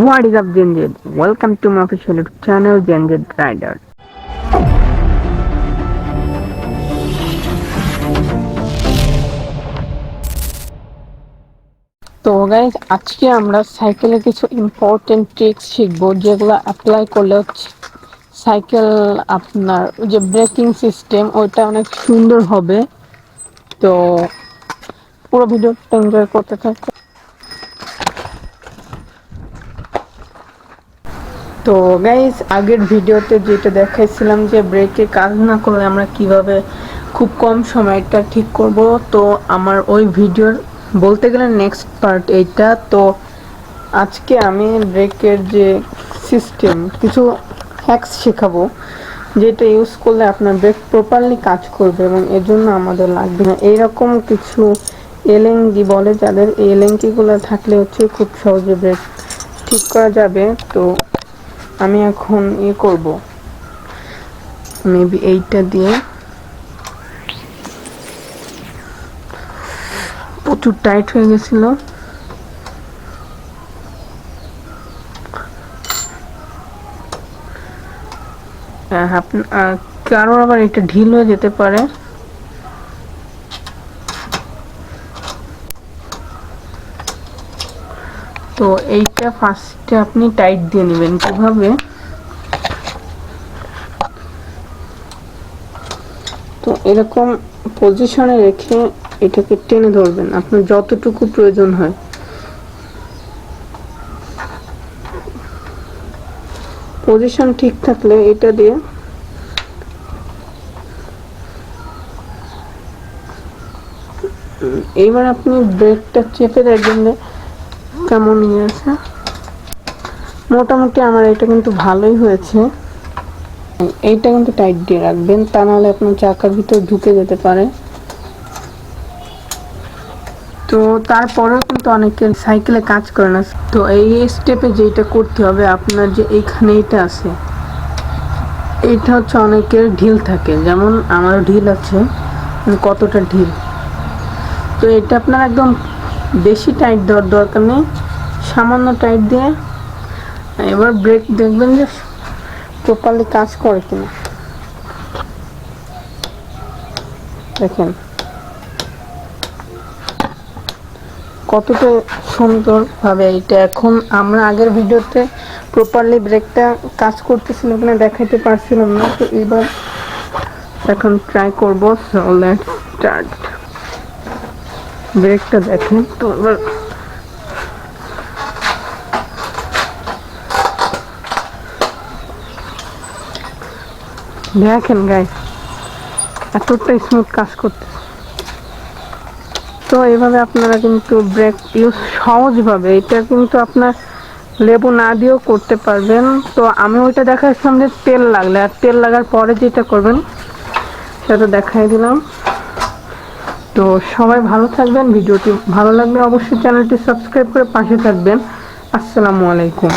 What is up, Genjit? Welcome to my official YouTube channel, Genjit Rider. তো guys আজকে আমরা সাইকেলে কিছু ইম্পর্টেন্ট ট্রিক্স শিখব যেগুলো অ্যাপ্লাই করলে সাইকেল আপনার যে ব্রেকিং সিস্টেম ওইটা অনেক সুন্দর হবে তো পুরো ভিডিওটা এনজয় করতে থাকো তো গাইজ আগের ভিডিওতে যেটা দেখাইছিলাম যে ব্রেকে কাজ না করলে আমরা কীভাবে খুব কম সময়টা ঠিক করব, তো আমার ওই ভিডিওর বলতে গেলে নেক্সট পার্ট এইটা। তো আজকে আমি ব্রেকের যে সিস্টেম কিছু হ্যাক্স শেখাবো, যেটা ইউজ করলে আপনার ব্রেক প্রপারলি কাজ করবে এবং এর জন্য আমাদের লাগবে না। এইরকম কিছু এলেঙ্গি বলে, যাদের এই এলেঙ্গিগুলো থাকলে হচ্ছে খুব সহজে ব্রেক ঠিক করা যাবে। তো আমি এখন ইয়ে করব। মেবি এইটা দিয়ে প্রচুর টাইট হয়ে গেছিল। কারোর আবার এটা ঢিল হয়ে যেতে পারে। তো এইটা ফার্স্টে আপনি টাইট দিয়ে নেবেন। কীভাবে? তো এরকম পজিশনে রেখে এটাকে টেনে ধরবেন। আপনার যতটুকু প্রয়োজন হয়। পজিশন ঠিক থাকলে এটা দিয়ে এইবার আপনি ব্রেকটা চেপে দেখবেন কেমন ইয়ে আছে? মোটামুটি আমার এটা কিন্তু ভালোই হয়েছে। এইটা কিন্তু টাইট দিয়ে রাখবেন, তা নাহলে আপনার চাকার ভিতর ঢুকে যেতে পারে। তো তারপরেও কিন্তু অনেকে সাইকেলে কাজ করে না। তো এই স্টেপে যেটা করতে হবে, আপনার যে এইখানে এইটা আছে, এইটা হচ্ছে অনেকের ঢিল থাকে। যেমন আমার ঢিল আছে কতটা ঢিল। তো এটা আপনার একদম বেশি টাইট দেওয়ার দরকার নেই। সামান্য টাইট দিয়ে, এবার ব্রেক দেখবেন যে প্রপারলি কাজ করে কিনা। দেখেন। কতটা সুন্দরভাবে এইটা। এখন আমরা আগের ভিডিওতে প্রপারলি ব্রেকটা কাজ করতেছিল কিনা দেখাইতে পারছিলাম না, তো এবার এখন ট্রাই করব। সো লেটস স্টার্ট ব্রেকটা দেখেন। তো এবার দেখেন গাই এতটা স্মুথ কাজ করতে তো এইভাবে আপনারা কিন্তু ব্রেক ইউজ সহজভাবে, এটা কিন্তু আপনার লেবু না দিয়েও করতে পারবেন। তো আমি ওইটা দেখাচ্ছিলাম যে তেল লাগলে, আর তেল লাগার পরে যেটা করবেন, সেটা দেখাই দিলাম। তো সবাই ভালো থাকবেন, ভিডিওটি ভালো লাগলে অবশ্যই চ্যানেলটি সাবস্ক্রাইব করে পাশে থাকবেন। আসসালামু আলাইকুম।